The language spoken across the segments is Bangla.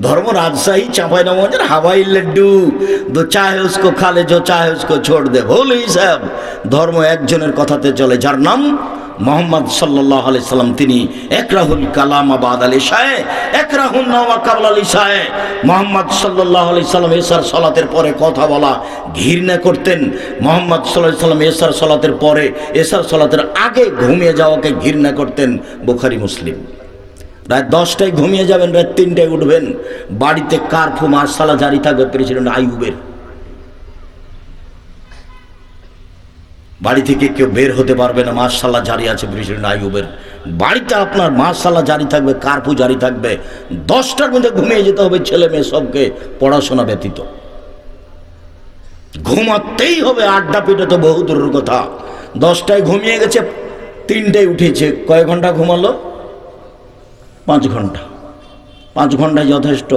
धर्म राजशाही चापाई नवाजर हवाई लड्डू दो चाहे उसको खा ले जो चाहे उसको छोड़ दे ভুল হিসাব ধর্ম একজনের কথাতে চলে যার নাম মোহাম্মদ সাল্লাহ আলি সাল্লাম তিনি একরাহুল কালাম আবাদ আলী শাহে একরাহুল নামা কাবল আলী শাহে মোহাম্মদ সাল্লাহ আলি সাল্লাম এসার সলাতের পরে কথা বলা ঘৃণা করতেন মোহাম্মদ সাল্লাহ সাল্লাম এসার সলাতের পরে এসার সলাতের আগে ঘুমিয়ে যাওয়াকে ঘৃণা করতেন বুখারি মুসলিম রাত দশটায় ঘুমিয়ে যাবেন, রাত তিনটায় উঠবেন। বাড়িতে কারফু মার্শালা জারি থাকবে, প্রেসিডেন্ট আইয়ুবের? বাড়ি থেকে কেউ বের হতে পারবে না মার্শাল্লাহ জারি আছে প্রেসিডেন্ট আইয়ুবের। বাড়িতে আপনার মার্শাল্লাহ জারি থাকবে কারফু জারি থাকবে? দশটার মধ্যে ঘুমিয়ে যেতে হবে, ছেলে মেয়ে সবকে পড়াশোনা ব্যতীত। ঘুমাতেই হবে, আড্ডা পিঠে তো বহু দূরের কথা। দশটায় ঘুমিয়ে গেছে, তিনটায় উঠেছে, কয় ঘণ্টা ঘুমালো? পাঁচ ঘণ্টা। পাঁচ ঘণ্টা যথেষ্ট।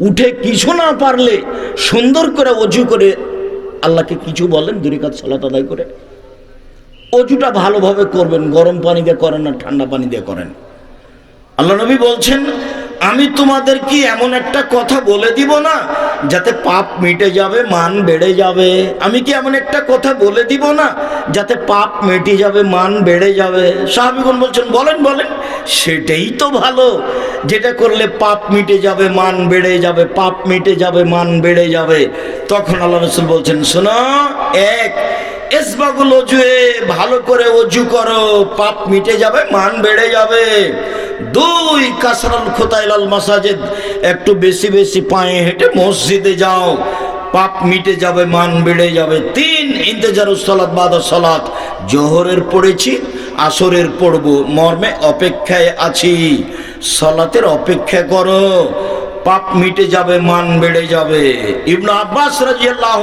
উঠে কিছু না পারলে সুন্দর করে অজু করে আল্লাহকে কিছু বলেন, দুরিকাত সালাত আদায় করে। অজুটা ভালোভাবে করবেন, গরম পানি দিয়ে করেন না ঠান্ডা পানি দিয়ে করেন। আল্লাহ নবী বলছেন আমি তোমাদের কি এমন একটা কথা বলে দিব না? যাতে পাপ মিটে যাবে, মান বেড়ে যাবে। আমি কি এমন একটা কথা বলে দিব না? যাতে পাপ মিটে যাবে, মান বেড়ে যাবে। সাহাবিগুন বলছেন, বলেন বলেন। সেটাই তো ভালো। যেটা করলে পাপ মিটে যাবে, মান বেড়ে যাবে, পাপ মিটে যাবে, মান বেড়ে যাবে। তখন আল্লাহ রসুল বলছেন, শোনো, এক এসবাগুল অজুয়ে ভালো করে অজু করো, পাপ মিটে যাবে, মান বেড়ে যাবে। দুই কাসরাল খোতাইলাল মাসাজেদ, একটু বেশি বেশি পায়ে হেঁটে মসজিদে যাও, পাপ মিটে যাবে, মান বেড়ে যাবে। তিন, ইন্তেজার সলাৎ বাদা সলাৎ জোহরের পড়েছি, আসরের পড়ব, মর্মে অপেক্ষায় আছি। সলাতের অপেক্ষা করো পাপ মিটে যাবে, মান বেড়ে যাবে। ইবনু আব্বাস রাজিয়াল্লাহ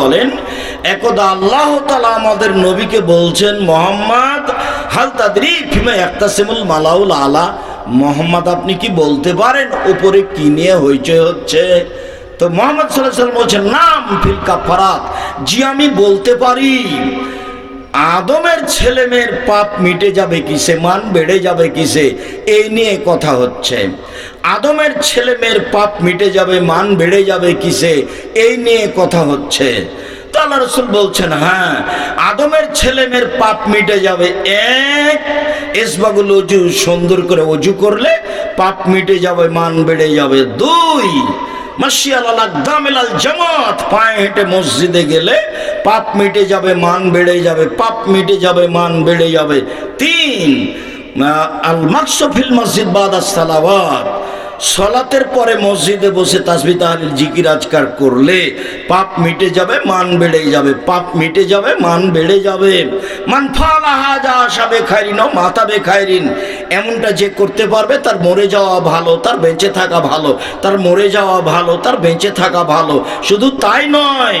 বলেন, একদা আল্লাহ তালা আমাদের নবীকে বলছেন, মোহাম্মদ, হাল তাদরি ফিমা একতাসিমুল মালাউল আলা। মোহাম্মদ, আপনি কি বলতে পারেন? উপরে কি নিয়ে হইচই হচ্ছে? তো মোহাম্মদ সাল্লাহ সাল্লাম বলছেন, নাম ফিল কাফারাত জি, আমি বলতে পারি। আদমের ছেলে মেয়ের পাপ মিটে যাবে কিসে? মান বেড়ে যাবে কিসে? এই নিয়ে কথা হচ্ছে। আদমের ছেলে মেয়ের পাপ মিটে যাবে, মান বেড়ে যাবে কিসে? এই নিয়ে কথা হচ্ছে। তো আল্লাহ রসুল বলছেন হ্যাঁ আদমের ছেলে মেয়ের পাপ মিটে যাবে। এক, এসবাগুল অজু সুন্দর করে অজু করলে পাপ মিটে যাবে, মান বেড়ে যাবে। দুই মাসিয়াল জামাত। পায়ে হেঁটে মসজিদে গেলে পাপ মিটে যাবে, মান বেড়ে যাবে, পাপ মিটে যাবে, মান বেড়ে যাবে। তিন আল মাকসফিল মসজিদ বাদ সালাওয়াত সলাতের পরে মসজিদে বসে তাসবি তাহলিল জিকির আজকার করলে পাপ মিটে যাবে, মান বেড়ে যাবে। পাপ মিটে যাবে, মান বেড়ে যাবে। মান ফালা হাজা আসাবে খাইরিন মাথা বে খাইরিন। এমনটা যে করতে পারবে তার মরে যাওয়া ভালো, তার বেঁচে থাকা ভালো, তার মরে যাওয়া ভালো, তার বেঁচে থাকা ভালো। শুধু তাই নয়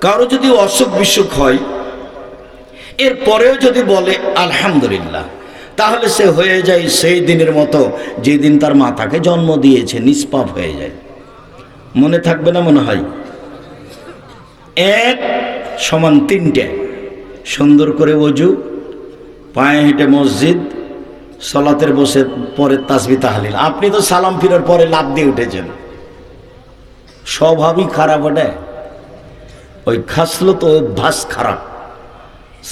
কারও যদি অসুখ বিসুখ হয়, এর পরেও যদি বলে, আলহামদুলিল্লাহ তাহলে সে হয়ে যায় সেই দিনের মতো যেদিন তার মাতাকে জন্ম দিয়েছে, নিষ্পাপ হয়ে যায়। মনে থাকবে না মনে হয়? এক সমান তিনটে। সুন্দর করে অজু, পায়ে হেঁটে মসজিদ, সলাতের বসে পরে তাসবি তাহলিল। আপনি তো সালাম ফিরার পরে লাভ দিয়ে উঠেছেন। স্বভাবই খারাপ ওটা। ওই খাসলো তো অভ্যাস খারাপ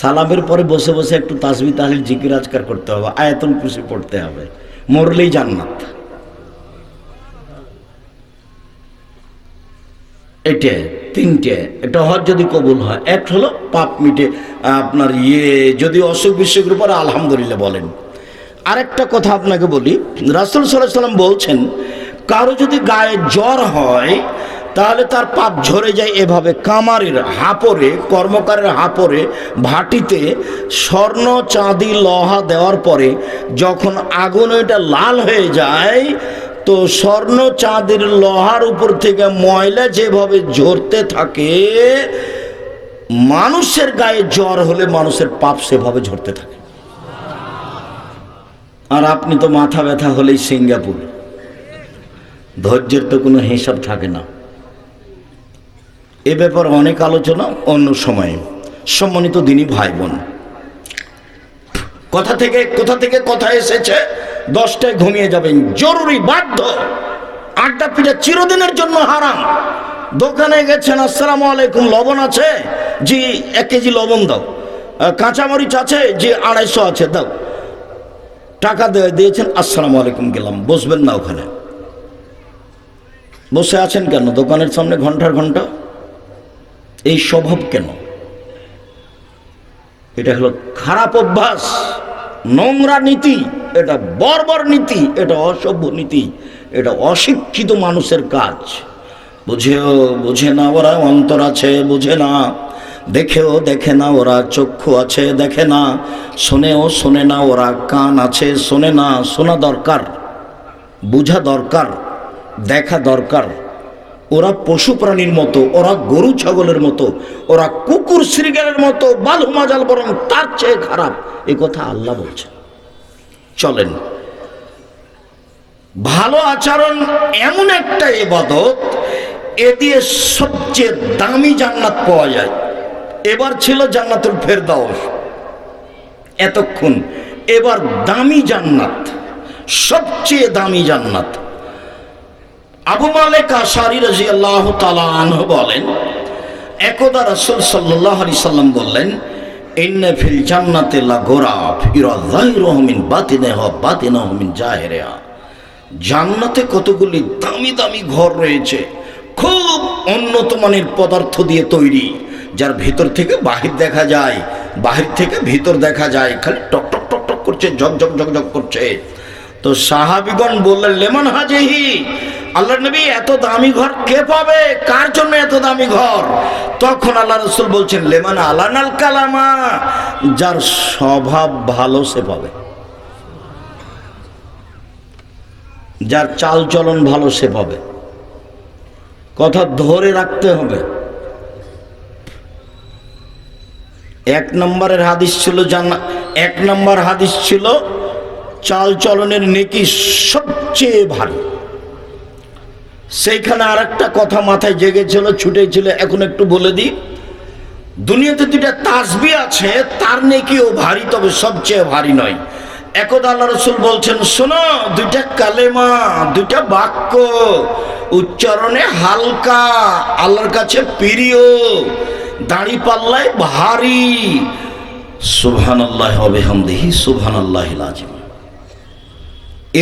সালামের পরে বসে বসে একটু তাসবি তাহলিল জিকির আজকার করতে হবে, আয়াতুল খুশি পড়তে হবে, মরলেই জান্নাত। এটা, তিনটে, এটা হজ যদি কবুল হয়, এক হলো পাপ মিটে আপনার ইয়ে যদি অসুখ বিসুখের উপর আলহামদুলিল্লাহ বলেন। আরেকটা কথা আপনাকে বলি, রাসুল সাল্লাহ সাল্লাম বলছেন, কারও যদি গায়ে জ্বর হয় তাহলে তার পাপ ঝরে যায় এভাবে। কামারের হাপরে, কর্মকারের হাপরে, ভাটিতে স্বর্ণ, চাঁদি, লোহা দেওয়ার পরে যখন আগুন ওইটা লাল হয়ে যায়, তো স্বর্ণ, চাঁদের লোহার উপর থেকে ময়লা যেভাবে ঝরতে থাকে, মানুষের গায়ে জ্বর হলে মানুষের পাপ সেভাবে ঝরতে থাকে। আর আপনি তো মাথা ব্যথা হলেই সিঙ্গাপুর। ধৈর্যের তো কোনো হিসাব থাকে না। এ ব্যাপারে অনেক আলোচনা, অন্য সময়ে। সম্মানিত দিনী ভাই বোন কথা থেকে, কোথা থেকে কথা এসেছে, দশটায় ঘুমিয়ে যাবেন। জরুরি বাধ্য। আড্ডা পিঠা চিরদিনের জন্য হারাম। দোকানে গেছেন, আসসালামু আলাইকুম, লবণ আছে? জি, এক কেজি লবণ দাও। কাঁচামরিচ আছে? জি, আড়াইশো আছে, দাও। টাকা দিয়ে দিয়েছেন, আসসালামু আলাইকুম গেলাম। বসবেন না ওখানে। বসে আছেন কেন? দোকানের সামনে ঘণ্টার ঘণ্টা? এই স্বভাব কেন? এটা হলো খারাপ অভ্যাস, নোংরা নীতি, এটা বর্বর নীতি, এটা অসভ্য নীতি, এটা অশিক্ষিত মানুষের কাজ। বুঝেও বুঝে না ওরা অন্তর আছে, বুঝে না। দেখেও দেখে না ওরা চক্ষু আছে, দেখে না। শোনেও শোনে না ওরা কান আছে, শোনে না। শোনা দরকার, বোঝা দরকার, দেখা দরকার। ওরা পশু প্রাণীর মতো, ওরা গরু ছাগলের মতো, ওরা কুকুর শ্রীগালের মতো বালু মাজাল বরং তার চেয়ে খারাপ। এ কথা আল্লাহ বলছে চলেন। ভালো আচরণ এমন একটা এবাদত এ দিয়ে সবচেয়ে দামি জান্নাত পাওয়া যায়। এবার ছিল জান্নাতুল ফেরদাউস। এতক্ষণ এবার দামি জান্নাত, সবচেয়ে দামি জান্নাত। আবু মালেক আশারি রাজি আল্লাহ তালাহ বলেন, একদা রসুল সাল্লাহ আলি সাল্লাম বললেন, ইন্নে ফিল জান্নাতে লা গোরাফ ইরা যাহিরুহমিন বাতিনেহ বাতিনহমিন জাহেরেহা জান্নাতে কতগুলি দামি দামি ঘর রয়েছে, খুব উন্নত মানের পদার্থ দিয়ে তৈরি, যার ভিতর থেকে বাহির দেখা যায়, বাহির থেকে ভিতর দেখা যায়, খালি টক টক টক টক করছে, ঝকঝক ঝকঝক করছে। তো সাহাবিগণ বললেন, লেমন হাজেহি আল্লাহ নবী, এত দামি ঘর কে পাবে? কার জন্য এত দামি ঘর? তখন আল্লাহ রসুল বলছেন, লেমান আলানাল কালামা, যার স্বভাব ভালো সে পাবে। যার চাল চলন ভালো সে পাবে। কথা ধরে রাখতে হবে। এক নম্বরের হাদিস ছিল জানা এক নম্বর হাদিস ছিল, চাল চলনের নেকি সবচেয়ে ভারী। সেইখানে আর একটা কথা মাথায় জেগেছিল, ছুটেছিল, এখন একটু বলে দিই। দুনিয়াতে দুইটা তাসবি আছে, তার নেকিও ভারী, তবে সবচেয়ে ভারী নয়। একদা আল্লাহ রসুল বলছেন, শোনো, দুইটা কালেমা, দুইটা বাক্য, উচ্চারণে হালকা, আল্লাহর কাছে প্রিয়, দাড়ি পাল্লায় ভারী। সুবহান আল্লাহ হবে হামদিহি সুবহান আল্লাহ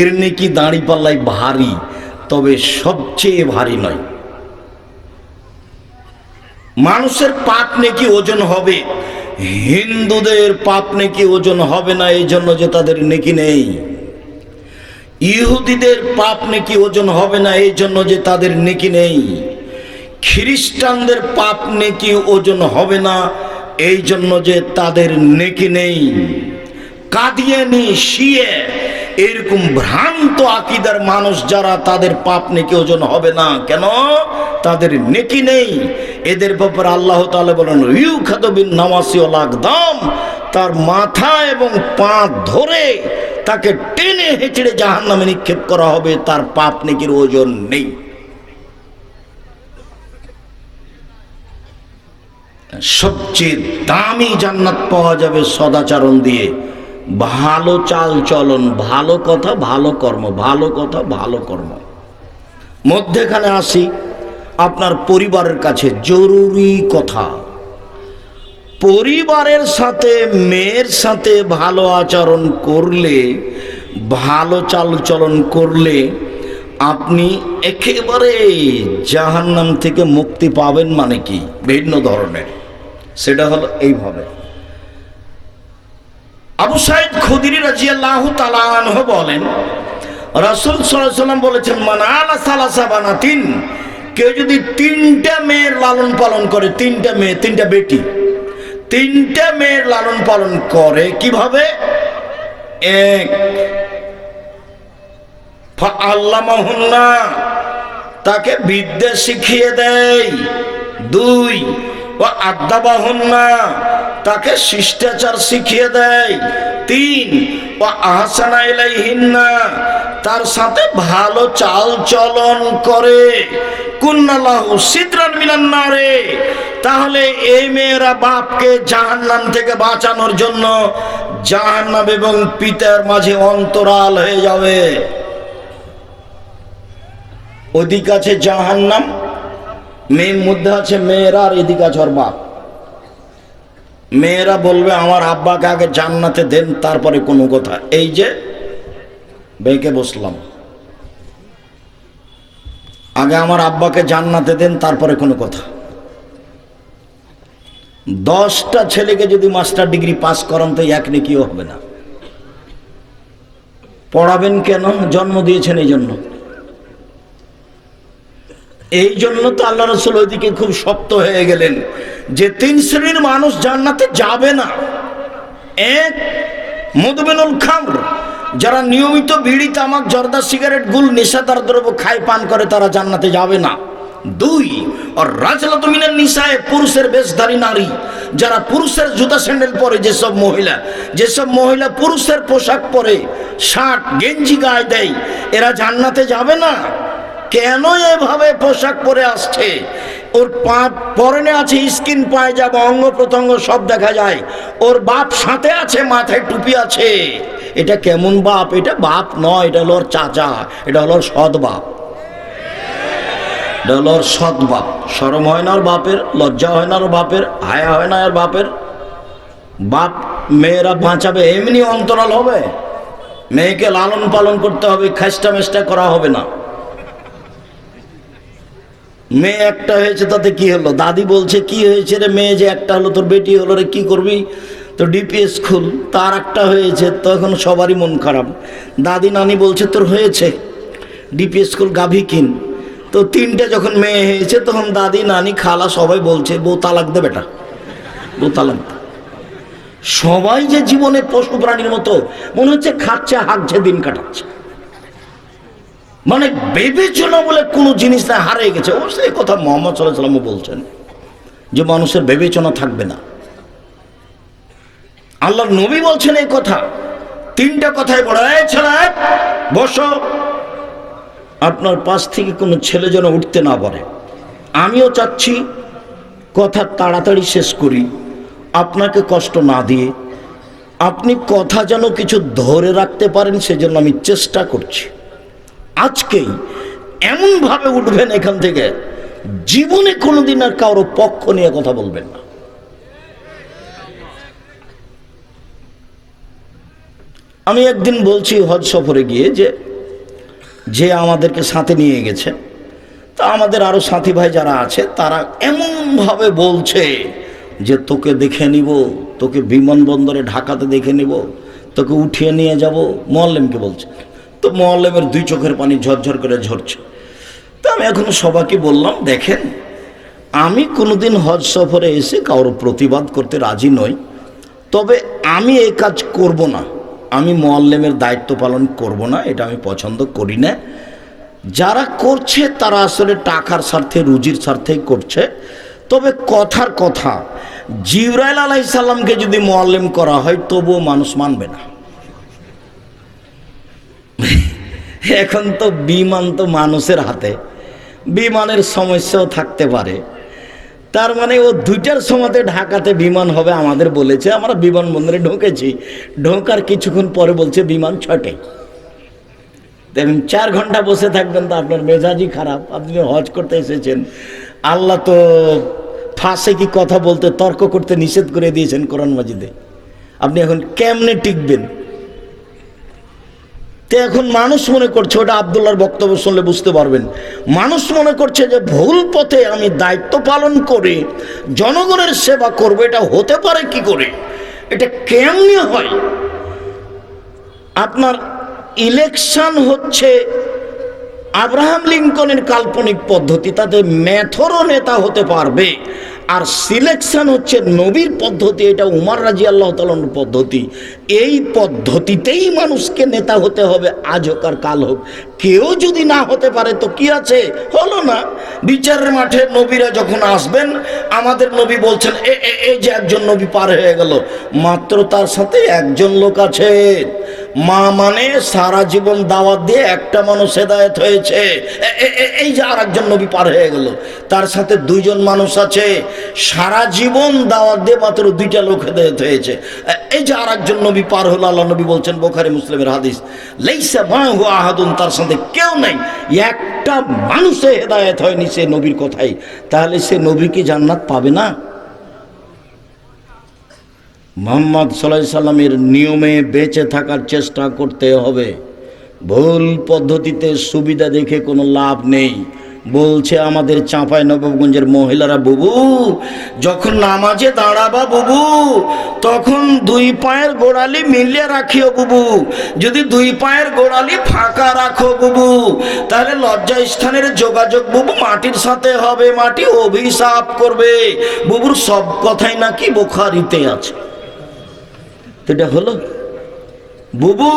এর নেকি দাড়ি পাল্লায় ভারী তবে সবচেয়ে ভারী নয়। মানুষের পাপ নাকি ওজন হবে? হিন্দুদের পাপ নাকি ওজন হবে না? এই জন্য যে তাদের নেকি নেই। ইহুদিদের পাপ নাকি ওজন হবে না? এই জন্য যে তাদের নেকি নেই। খ্রিস্টানদের পাপ নেকি ওজন হবে না? এই জন্য যে তাদের নেকি নেই। কাদিয়ানি শিয়ে এরকম ভ্রান্ত আকিদার মানুষ যারা, তাদের পাপ নেকি ওজন হবে না। কেন? তাদের নেকি নেই। এদের ব্যাপারে আল্লাহ তাআলা বলেন ইউ খাদবিন নামাসি দাম তার মাথা এবং পা ধরে তাকে টেনে হেঁচড়ে জাহান নামে নিক্ষেপ করা হবে, তার পাপ নেকির ওজন নেই। সবচেয়ে দামি জান্নাত পাওয়া যাবে সদাচরণ দিয়ে। ভালো চাল চলন, ভালো কথা, ভালো কর্ম, ভালো কথা, ভালো কর্ম। মধ্যেখানে আসি, আপনার পরিবারের কাছে জরুরি কথা। পরিবারের সাথে, মেয়ের সাথে ভালো আচরণ করলে, ভালো চাল চলন করলে, আপনি একেবারে জাহান্নাম থেকে মুক্তি পাবেন মানে কি? ভিন্ন ধরনের। সেটা হলো এইভাবে। আবু সাইদ খুদিরি রাজিয়াল্লাহু তাআলা আনহু বলেন, রাসূল সাল্লাম বলেছেন, মান আলা সালাসা বানাতিন কেউ যদি তিনটা মেয়ের লালন পালন করে, তিনটা মেয়ে, তিনটা বেটি, তিনটা মেয়ের লালন পালন করে কীভাবে? এক আল্লামাহুন্না তাকে বিদ্যা শিখিয়ে দেয়। দুই ও আদাবাহুন্না, তাকে শিষ্টাচার শিখিয়ে দেয়। তিন ও আহসানা ইলাইহিন্না, তার সাথে ভালো চাল চলন করে কুন্নাল্লাহু সিদরান তাহলে এই মেয়েরা বাপকে জাহান্নাম থেকে বাঁচানোর জন্য জাহান্নাম এবং পিতার মাঝে অন্তরাল হয়ে যাবে। ওদিক আছে জাহান্নাম মেয়ের মধ্যে আছে মেয়েরা আর এদিক আছে ওর বাপ। মেয়েরা বলবে, আমার আব্বাকে আগে জান্নাতে দেন, তারপরে কোনো কথা। এই যে বেঁকে বসলাম। আগে আমার আব্বাকে জান্নাতে দেন, তারপরে কোনো কথা। দশটা ছেলেকে যদি মাস্টার ডিগ্রি পাস করান, তো এক নেকিও হবে না। পড়াবেন কেন? জন্ম দিয়েছেন এই জন্য। এই জন্য তো আল্লাহ রসুল ওইদিকে খুব শক্ত হয়ে গেলেন যে তিন শ্রেণির মানুষ জান্নাতে যাবে না। এক মধুবেনুল খামর, যারা নিয়মিত বিড়ি, তামাক, জর্দা, সিগারেট, গুল, নেশাদার দ্রব্য খায়, পান করে, তারা জান্নাতে যাবে না। দুই, আর রাজলাতমিনের নিশায় পুরুষের বেশধারী নারী, যারা পুরুষের জুতা স্যান্ডেল পরে, যেসব মহিলা যেসব মহিলা পুরুষের পোশাক পরে, শার্ট, গেঞ্জি গায়ে দেয়, এরা জান্নাতে যাবে না। কেন এভাবে পোশাক পরে আসছে? ওর পা পরনে আছে স্কিন পায়জামা, অঙ্গ প্রত্যঙ্গ সব দেখা যায়। ওর বাপ সাথে আছে, মাথায় টুপি আছে। এটা কেমন বাপ? এটা বাপ নয়, এটা হলো ওর চাচা, এটা হলো সৎ বাপ। এটা হলো ওর সৎ সরম হয় না ওর বাপের, লজ্জা হয় না ওর বাপের, হায়া হয় না ওর বাপের। বাপ, মেয়েরা বাঁচাবে, এমনি অন্তরাল হবে। মেয়েকে লালন পালন করতে হবে খাস্টা মেস্টা করা হবে না। মেয়ে একটা হয়েছে, তাতে কি হলো? দাদি বলছে, কি হয়েছে রে মেয়ে যে একটা হলো? তোর বেটি হলো রে, কি করবি? তো ডিপিএস খুল, তার একটা হয়েছে, তখন সবারই মন খারাপ। দাদি নানি বলছে, তোর হয়েছে? ডিপিএস খুল, গাভী কিন। তো তিনটে যখন মেয়ে হয়েছে, তখন দাদি নানি খালা সবাই বলছে, বউ তালাক দে বেটা, বউ তালাক দে। সবাই যে জীবনে পশু প্রাণীর মতো, মনে হচ্ছে খাচ্ছে, হাঁকছে, দিন কাটাচ্ছে। মানে বিবেচনা বলে কোনো জিনিস না, হারিয়ে গেছে। অবশ্যই এই কথা মোহাম্মদ সাল্লাহ সাল্লামও বলছেন যে মানুষের বিবেচনা থাকবে না। আল্লাহর নবী বলছেন এই কথা। তিনটা কথাই বড় ছেলে, বসো। আপনার পাশ থেকে কোনো ছেলে যেন উঠতে না পারে। আমিও চাচ্ছি কথা তাড়াতাড়ি শেষ করি। আপনাকে কষ্ট না দিয়ে আপনি কথা যেন কিছু ধরে রাখতে পারেন, সেজন্য আমি চেষ্টা করছি। আজকেই এমনভাবে উঠবেন এখান থেকে, জীবনে কোনোদিন আর কারও পক্ষ নিয়ে কথা বলবেন না। আমি একদিন বলছি হজ সফরে গিয়ে যে যে আমাদেরকে সাথে নিয়ে গেছে, তা আমাদের আরও সাথী ভাই যারা আছে, তারা এমনভাবে বলছে যে, তোকে দেখে নিব, তোকে বিমানবন্দরে ঢাকাতে দেখে নিব, তোকে উঠিয়ে নিয়ে যাব। মোয়াল্লেমকে বলছে। তো মোয়াল্লেমের দুই চোখের পানি ঝরঝর করে ঝরছে। তো আমি এখন সবাইকে বললাম, দেখেন, আমি কোনোদিন হজ সফরে এসে কারোর প্রতিবাদ করতে রাজি নই। তবে আমি এই কাজ করব না। আমি মোয়াল্লেমের দায়িত্ব পালন করব না, এটা আমি পছন্দ করি না। যারা করছে, তারা আসলে টাকার স্বার্থে, রুজির স্বার্থেই করছে। তবে কথার কথা, জিব্রাইল আলাইসাল্লামকে যদি মোয়াল্লেম করা হয়, তবুও মানুষ মানবে না। এখন তো বিমান তো মানুষের হাতে। বিমানের সমস্যাও থাকতে পারে। তার মানে ও দুইটার সময়তে ঢাকাতে বিমান হবে আমাদের বলেছে। আমরা বিমানবন্দরে ঢুকেছি। ঢোকার কিছুক্ষণ পরে বলছে বিমান ছটায় দেখুন চার ঘণ্টা বসে থাকবেন তো আপনার মেজাজই খারাপ। আপনি হজ করতে এসেছেন। আল্লাহ তো ফাঁসে কি কথা বলতে তর্ক করতে নিষেধ করে দিয়েছেন কোরআন মাজিদে। আপনি এখন কেমনে টিকবেন? তো এখন মানুষ মনে করছে, ওটা আবদুল্লার বক্তব্য শুনলে বুঝতে পারবেন। মানুষ মনে করছে যে ভুল পথে আমি দায়িত্ব পালন করে জনগণের সেবা করব, এটা হতে পারে কি করে? এটা কেমনি হয়? আপনার ইলেকশন হচ্ছে আব্রাহাম লিঙ্কনের কাল্পনিক পদ্ধতি, তাতে মেথরও নেতা হতে পারবে। আর সিলেকশন হচ্ছে নবীর পদ্ধতি, এটা উমার রাজি আল্লাহ তালন পদ্ধতি। এই পদ্ধতিতেই মানুষকে নেতা হতে হবে, আজ হোক আর কাল হোক। কেউ যদি না হতে পারে তো কি আছে? হলো না। বিচারের মাঠে নবীরা যখন আসবেন, আমাদের নবী বলছেন এই যে একজন নবী পার হয়ে গেল, মাত্র তার সাথে একজন লোক আছে। মা মানে সারা জীবন দাওয়াত দিয়ে একটা মানুষ হেদায়ত হয়েছে। এই যে আর একজন নবী পার হয়ে গেল। তার সাথে দুইজন মানুষ আছে। সারা জীবন দাওয়াত দিয়ে মাত্র দুইটা লোক হেদায়ত হয়েছে। এই যে আর একজন নবী পার হলো, আল্লাহ নবী বলছেন, বোখারি মুসলিমের হাদিস, লেইসা মা হু আহাদুন তার সাথে কেউ নাই। একটা মানুষে হেদায়ত হয়নি সে নবীর কথাই। তাহলে সে নবী কি জান্নাত পাবে না? মোহাম্মদ সাল্লাহ সাল্লামের নিয়মে বেঁচে থাকার চেষ্টা করতে হবে। ভুল পদ্ধতিতে সুবিধা দেখে কোনো লাভ নেই। বলছে আমাদের চাঁপাই নবাবগঞ্জের মহিলারা, বুবু, যখন নামাজে দাঁড়াবা বুবু, তখন দুই পায়ের গোড়ালি মিলিয়ে রাখিও বুবু। যদি দুই পায়ের গোড়ালি ফাঁকা রাখো বুবু, তাহলে লজ্জা স্থানের যোগাযোগ বুবু মাটির সাথে হবে, মাটি অভিশাপ করবে। বুবুর সব কথাই নাকি বোখারিতে আছে। এটা হলো? বুবু,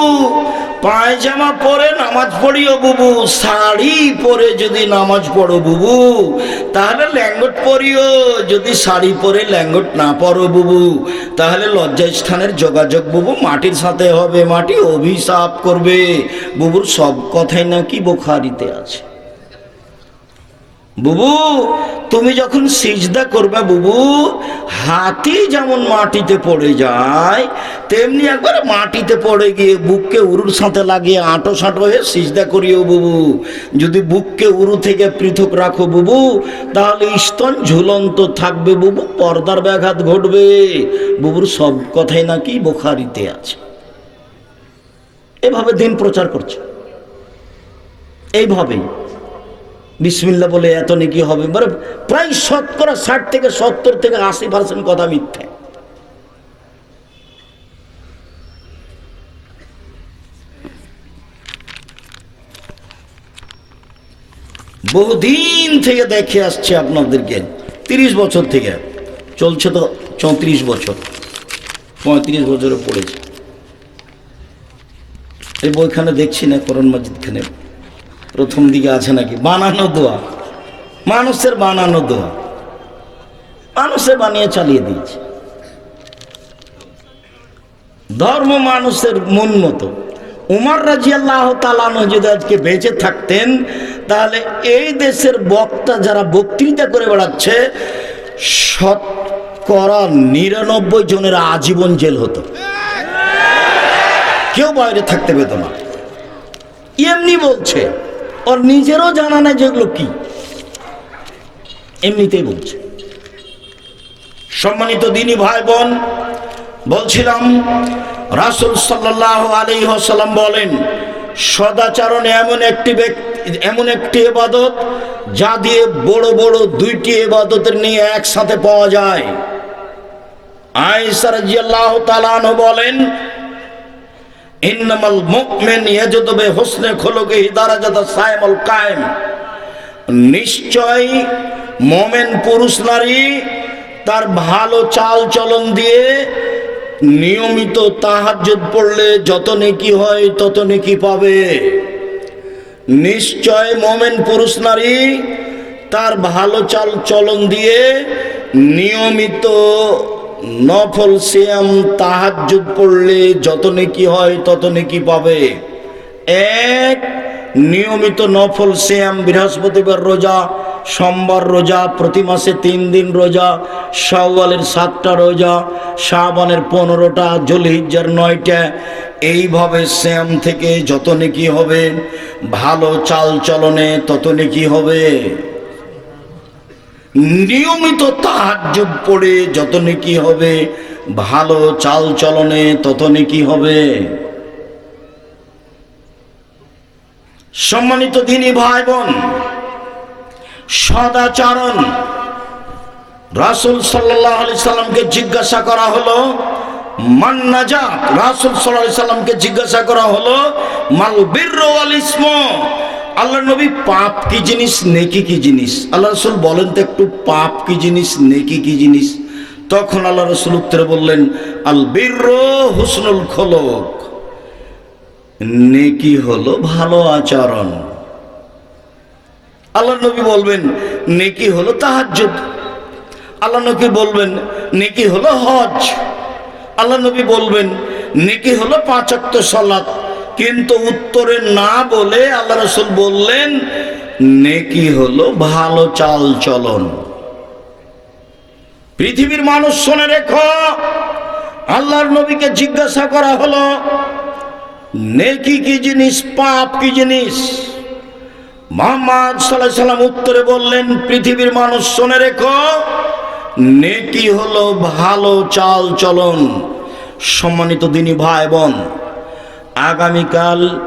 পায়জামা পরে নামাজ পড়িও বুবু, শাড়ি পরে যদি নামাজ পড়ো বুবু, তাহলে ল্যাঙ্গট পরিও, যদি শাড়ি পরে ল্যাঙ্গট না পরো বুবু, তাহলে লজ্জা স্থানের যোগাযোগ বুবু মাটির সাথে হবে, মাটি অভিশাপ করবে, বুবুর সব কথাই নাকি বোখারিতে আছে। বুবু, তুমি যখন সিজদা করবে বুবু, হাতি যেমন মাটিতে পড়ে যায়, তেমনি একবার মাটিতে পড়ে গিয়ে বুককে উরুর সাথে লাগিয়ে আঁটো সাঁটো হয়ে সিজদা করিও বুবু। যদি বুককে উরু থেকে পৃথক রাখো বুবু, তাহলে স্তন ঝুলন্ত থাকবে বুবু, পর্দার ব্যাঘাত ঘটবে। বুবুর সব কথাই নাকি বোখারিতে আছে। এভাবে দিন প্রচার করছে। এইভাবেই বিসমিল্লা বলে এত নাকি হবে? মানে প্রায় শতকরা ষাট থেকে সত্তর থেকে আশি পার্সেন্ট কথা মিথ্যে। বহুদিন থেকে দেখে আসছে আপনাদেরকে, তিরিশ বছর থেকে। চলছে তো চৌত্রিশ বছর, পঁয়ত্রিশ বছরে পড়েছে। এই বইখানে দেখছি না করণ মসজিদখানে প্রথম দিকে আছে নাকি? বানানো দোয়া। মানুষের বানানো দোয়া। মানুষে বানিয়ে চালিয়ে দিয়েছে। ধর্ম মানুষের মন মতো। উমার রাজি আল্লাহ যদি আজকে বেঁচে থাকতেন, তাহলে এই দেশের বক্তা যারা বক্তৃতা করে বেড়াচ্ছে শতকরা নিরানব্বই জনের আজীবন জেল হতো। কেউ বাইরে থাকতে পেত না। এমনি বলছে ওর নিজেরও জানা নাই যেগুলো কি এমনিতেই বলছে সম্মানিত দিনী ভাই বোন বলছিলাম রাসুল সাল্লাহ আলী সাল্লাম বলেন সদাচরণ এমন একটি ব্যক্তি এমন একটি এবাদত যা দিয়ে বড় বড় দুইটি এবাদতের নিয়ে একসাথে পাওয়া যায়। আয়েশা রাদিয়াল্লাহু তাআলা আনহু বলেন ইন্নামাল মুমিন ইয়াজুদু বে হুসনে খুলুকিহি দারাজাত সাইমুল কায়েম। নিশ্চয় মোমেন পুরুষ নারী তার ভালো চাল চলন দিয়ে নিয়মিত তাহাজ্জুদ পড়লে যত নেকি হয় তত নেকি পাবে। নিশ্চয় মোমেন পুরুষ নারী তার ভালো চাল চলন দিয়ে নিয়মিত নফল সিয়াম, তাহাজ্জুদ পড়লে যত নেকি হয় তত নেকি পাবে। এক, নিয়মিত নফল সিয়াম, বৃহস্পতিবার রোজা, সোমবার রোজা, প্রতি মাসে তিন দিন রোজা, শাওয়ালের সাতটা রোজা, শাবানের পনেরোটা, জলহিজ্জার নয়টা, এইভাবে শ্যাম থেকে যত নেকি হবে, ভালো চাল চলনে তত নেকি হবে। নিয়মিত তাহাজ্জুদ পড়ে যত নেকি হবে, ভালো চাল চলনে তত নেকি হবে? সম্মানিত দিনী ভাই বোন সদাচরণ, রাসুল সাল্লাহ আলি সাল্লামকে জিজ্ঞাসা করা হলো মান্নাজা রাসুল সাল্লাহ সাল্লামকে জিজ্ঞাসা করা হলো, মাল বীর ইসম? আল্লাহ নবী পাপ কি জিনিস, নেকি কি জিনিস? আল্লাহ রসুল বলেন তো একটু, পাপ কি জিনিস, নেকি কি জিনিস? তখন আল্লাহ রসুল উত্তরে বললেন, আল বীর হুসনুল খোলক। নেকি হলো ভালো আচরণ। আল্লাহ নবী বলবেন, নেকি হলো তাহাজ্জুদ। আল্লাহ নবী বলবেন, নেকি হলো হজ। আল্লাহ নবী বলবেন, নেকি হলো পাঁচাত্তর সলাৎ কিন্তু উত্তরে না বলে আল্লাহ রসুল বললেন, নেকি হলো ভালো চাল চলন পৃথিবীর মানুষ শুনে রেখো, আল্লাহর নবীকে জিজ্ঞাসা করা হলো, নেকি কি জিনিস, পাপ কি জিনিস? মোহাম্মদ সাল্লাম উত্তরে বললেন, পৃথিবীর মানুষ শুনে রেখো, নেকি হলো ভালো চাল চলন সম্মানিত দিনী ভাই বোন আগামীকাল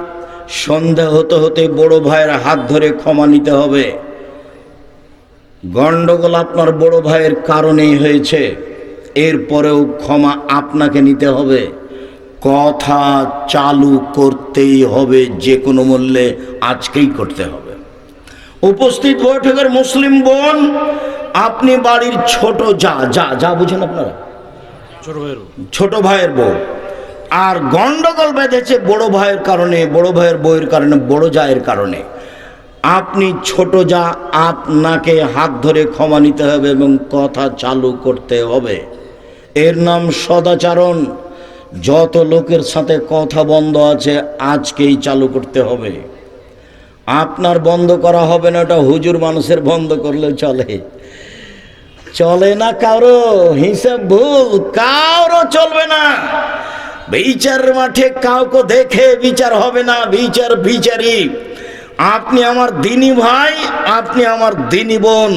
সন্ধ্যা হতে হতে বড় ভাইয়ের হাত ধরে ক্ষমা নিতে হবে। গণ্ডগোল আপনার বড় ভাইয়ের কারণেই হয়েছে। এরপরেও ক্ষমা আপনাকে নিতে হবে। কথা চালু করতেই হবে যে কোনো মূল্যে আজকেই করতে হবে। উপস্থিত বৈঠকের মুসলিম বোন আপনি বাড়ির ছোট যা যা যা বুঝেন আপনারা। ছোট ভাইয়ের ছোট ভাইয়ের বউ। আর গন্ডগোল বেঁধেছে বড় ভাইয়ের কারণে, বড় ভাইয়ের বউয়ের কারণে, বড় জায়ের কারণে। আপনি ছোট যা, আপনাকে হাত ধরে ক্ষমা নিতে হবে এবং কথা চালু করতে হবে। এর নাম সদাচারণ। যত লোকের সাথে কথা বন্ধ আছে, আজকেই চালু করতে হবে। আপনার বন্ধ করা হবে না, ওটা হুজুর মানুষের বন্ধ করলে চলে। চলে না কারও? হিসেব ভুল। কারও চলবে না। বিচার মাঠে কাউকে দেখে বিচার হবে না, বিচার বিচারি। আপনি আমার দিনী ভাই, আপনি আমার দিনী বোন।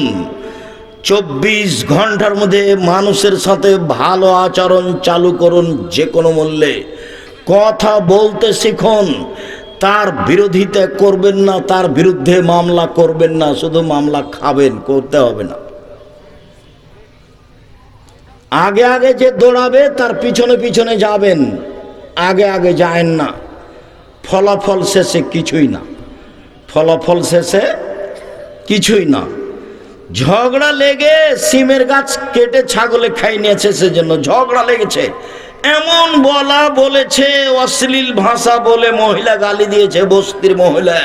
চব্বিশ ঘণ্টার মধ্যে মানুষের সাথে ভালো আচরণ চালু করুন যে কোনো মূল্যে। কথা বলতে শিখুন, তার বিরোধিতা করবেন না, তার বিরুদ্ধে মামলা করবেন না, শুধু মামলা খাবেন, করতে হবে না। আগে আগে যে দৌড়াবে, তার পিছনে পিছনে যাবেন। আগে আগে যায়েন না। ফলাফল শেষে কিছুই না। ফলাফল শেষে কিছুই না। ঝগড়া লেগে সিমের গাছ কেটে ছাগলে খাই নিয়েছে, সেজন্য ঝগড়া লেগেছে। এমন বলা বলেছে, অশ্লীল ভাষা বলে মহিলা গালি দিয়েছে, বস্তির মহিলা।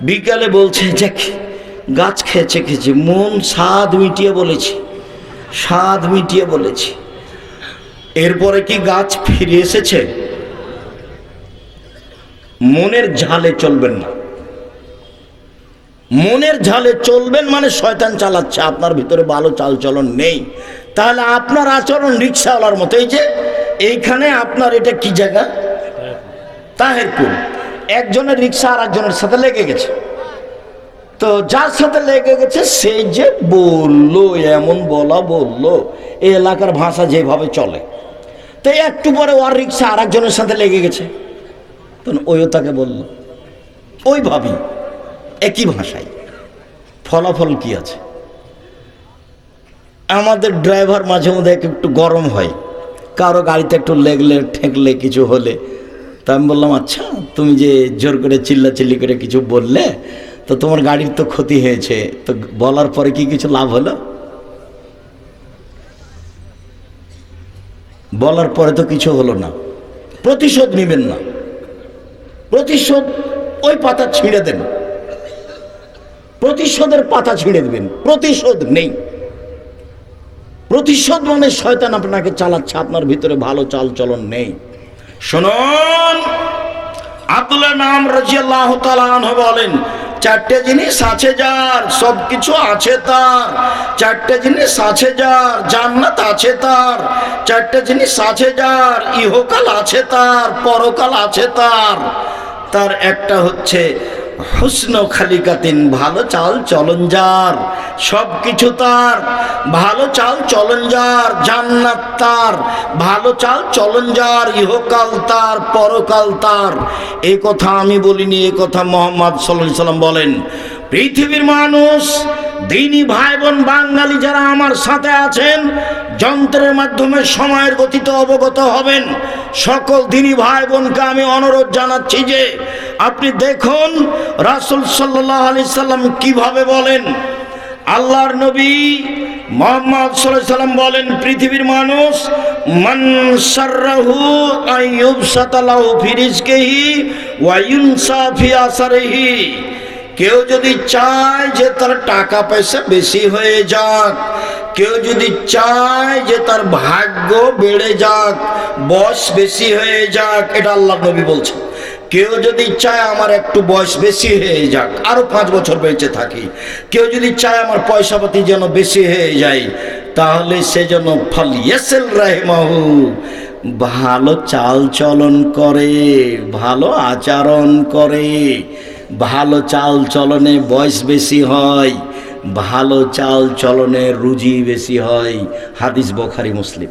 বিকালে বলছে যে গাছ খেয়েছে খেয়েছে, মন স্বাদ মিটিয়ে বলেছি। স্বাদ মিটিয়ে বলেছি। এরপরে কি গাছ ফিরে এসেছে? মনের ঝালে চলবেন না। মনের ঝালে চলবেন মানে শয়তান চালাচ্ছে আপনার ভিতরে ভালো চালচলন নেই। তাহলে আপনার আচরণ রিক্সাওয়ালার মতো এই যে এইখানে আপনার এটা কি জায়গা? তাহেরপুর। একজনের রিক্সা আর একজনের সাথে লেগে গেছে। তো যার সাথে লেগে গেছে, সে যে বলল, এমন বলা বলল এই এলাকার ভাষা যেভাবে চলে। তো একটু পরে ওর রিক্সা আর একজনের সাথে লেগে গেছে। তখন ওইও তাকে বলল ওইভাবেই একই ভাষায়, ফলাফল কি আছে? আমাদের ড্রাইভার মাঝে মধ্যে একটু গরম হয়। কারও গাড়িতে একটু লেগলে, ঠেকলে কিছু হলে। তা আমি বললাম আচ্ছা তুমি যে জোর করে চিল্লা চিল্লি করে কিছু বললে তো তোমার গাড়ির তো ক্ষতি হয়েছে, তো বলার পরে কি কিছু লাভ হলো? বলার পরে তো কিছু হলো না। প্রতিশোধ নেবেন না। প্রতিশোধ ওই পাতা ছিঁড়ে দেন। প্রতিশোধের পাতা ছিঁড়ে দেবেন। প্রতিশোধ নেই। প্রতিশোধ মানে শয়তান আপনাকে চালাচ্ছে, আপনার ভিতরে ভালো চাল চলন নেই। শুনুন, আব্দুল্লাহ নাম রাজিয়াল্লাহ তাআলা বলেন চারটে জিনিস আছে যার সব কিছু আছে তার। চারটে জিনিস আছে যার, জান্নাত আছে তার। চারটে জিনিস আছে যার, ইহকাল আছে তার, পরকাল আছে তার। তার একটা হচ্ছে হুসন খালিকাতিন ভালো চাল চলন যার সব কিছু তার, ভালো চাল চলন যার জান্নাত তার, ভালো চাল চলন যার ইহকাল তার, পরকাল তার। এ কথা আমি বলিনি, এ কথা মোহাম্মদ সাল্লাহ সাল্লাম বলেন। পৃথিবীর মানুষ দিনী ভাই বোন বাঙালি যারা আমার সাথে আছেন, যন্ত্রের মাধ্যমে সময়ের গতিতে অবগত হবেন। সকল দিনী ভাই বোনকে আমি অনুরোধ জানাচ্ছি যে, আপনি দেখুন রাসুল সাল্লাহ আলি সাল্লাম কীভাবে বলেন। আল্লাহর নবী মোহাম্মদ সাল্লাম বলেন, পৃথিবীর মানুষ, মান সাতালাহু ফিরিজকেহি ওয়ায়ুনসা ফি আসারিহি। কেউ যদি চায় যে তার টাকা পয়সা বেশি হয়ে যাক, কেউ যদি চায় যে তার ভাগ্য বেড়ে যাক, বয়স বেশি হয়ে যাক, এটা আল্লাহ নবী বলছেন। কেউ যদি চায় আমার একটু বয়স বেশি হয়ে যাক, আরও পাঁচ বছর বেঁচে থাকি, কেউ যদি চায় আমার পয়সাপাতি যেন বেশি হয়ে যায়, তাহলে সে যেন ফল ইয়েসেল রাহেমাহু, ভালো চাল চলন করে, ভালো আচরণ করে ভালো চাল চলনে বয়স বেশি হয়, ভালো চাল চলনে রুজি বেশি হয়, হাদিস বখারি, মুসলিম।